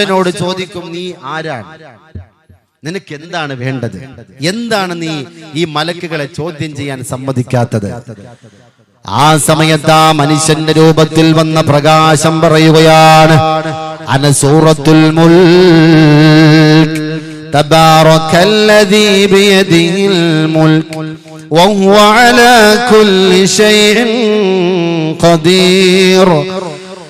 മനുഷ്യനോട് ചോദിക്കും നീ ആരാണ് നിനക്ക് എന്താണ് വേണ്ടത് എന്താണ് നീ ഈ മലക്കുകളെ ചോദ്യം ചെയ്യാൻ സമ്മതിക്കാത്തത് ആ സമയത്ത് ആ മനുഷ്യന്റെ രൂപത്തിൽ വന്ന പ്രകാശം പറയുകയാണ് അനസൂറത്തുൽ മുൽക്ക് تبارك الذي بيده الملك وهو على كل شيء قدير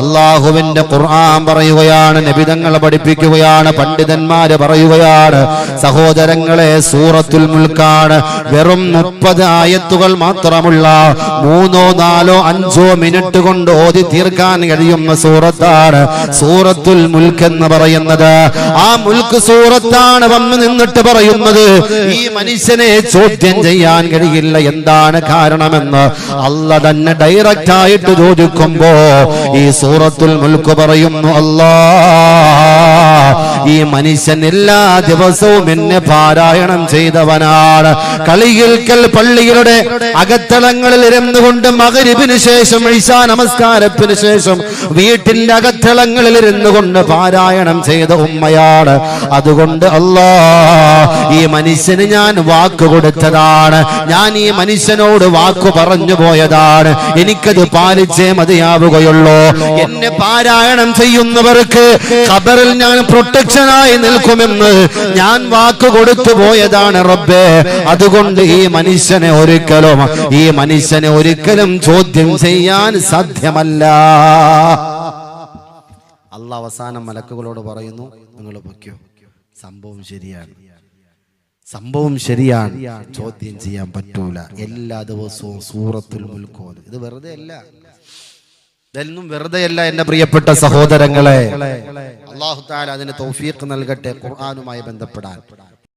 അള്ളാഹുവിന്റെ ഖുർആൻ പറയുകയാണ് നബിതങ്ങൾ പഠിപ്പിക്കുകയാണ് പണ്ഡിതന്മാര് പറയുകയാണ് സഹോദരങ്ങളെ സൂറത്തുൽ മുൽക്കാണ്. വെറും മുപ്പത് ആയത്തുകൾ മാത്രമുള്ള മൂന്നോ നാലോ അഞ്ചോ മിനിറ്റ് കൊണ്ട് ഓതി തീർക്കാൻ കഴിയുന്ന സൂറത്താണ് സൂറത്തുൽ മുൽക്ക് എന്ന് പറയുന്നത്. ആ മുൽക്ക് സൂറത്താണ് വന്ന് നിന്നിട്ട് പറയുന്നത് ഈ മനുഷ്യനെ ചോദ്യം ചെയ്യാൻ കഴിയില്ല. എന്താണ് കാരണമെന്ന് അല്ല തന്നെ ഡയറക്റ്റ് ആയിട്ട് ചോദിക്കുമ്പോ ഈ സൂറത്തുൽ മുൽക്ക് പറയുന്നു അല്ലാ ഈ മനുഷ്യൻ എല്ലാ ദിവസവും എന്നെ പാരായണം ചെയ്തവനാണ്. കളിയിൽക്കൽ പള്ളികളുടെ അകത്തളങ്ങളിൽ ഇരുന്നുകൊണ്ട് മകരിവിന് ശേഷം ഇഷാ നമസ്കാരത്തിന് ശേഷം വീട്ടിന്റെ അകത്തളങ്ങളിൽ ഇരുന്നുകൊണ്ട് പാരായണം ചെയ്ത ഉമ്മയാണ്. അതുകൊണ്ട് അല്ലാ ഈ മനുഷ്യന് ഞാൻ വാക്ക് കൊടുത്തതാണ്. ഞാൻ ഈ മനുഷ്യനോട് വാക്ക് പറഞ്ഞു പോയതാണ്. എനിക്കത് പാലിച്ചേ മതിയാവുകയുള്ളൂ. എന്നെ പാരായണം ചെയ്യുന്നവർക്ക് ഖബറിൽ ഞാൻ പ്രൊട്ടക്ഷനായി നിൽക്കുമെന്ന് ഞാൻ വാക്ക് കൊടുത്തു പോയതാണ് റബ്ബേ. അതുകൊണ്ട് ഈ മനുഷ്യനെ ഒരിക്കലും ഈ മനുഷ്യനെ ഒരിക്കലും ചോദ്യം ചെയ്യാൻ സാധ്യമല്ല. അള്ള അവസാനം മലക്കുകളോട് പറയുന്നു നിങ്ങൾ സംഭവം ശരിയാണ്. സംഭവം ശരിയാണ്. ചോദ്യം ചെയ്യാൻ പറ്റൂല. എല്ലാ ദിവസവും സൂറത്തുൽ മുൽക്കോൽ ഇത് വെറുതെ അല്ല ഇതൊന്നും വെറുതെ അല്ല എന്റെ പ്രിയപ്പെട്ട സഹോദരങ്ങളെ. അള്ളാഹു താല അതിന് തൗഫീഖ് നൽകട്ടെ ഖുർആാനുമായി ബന്ധപ്പെടാൻ.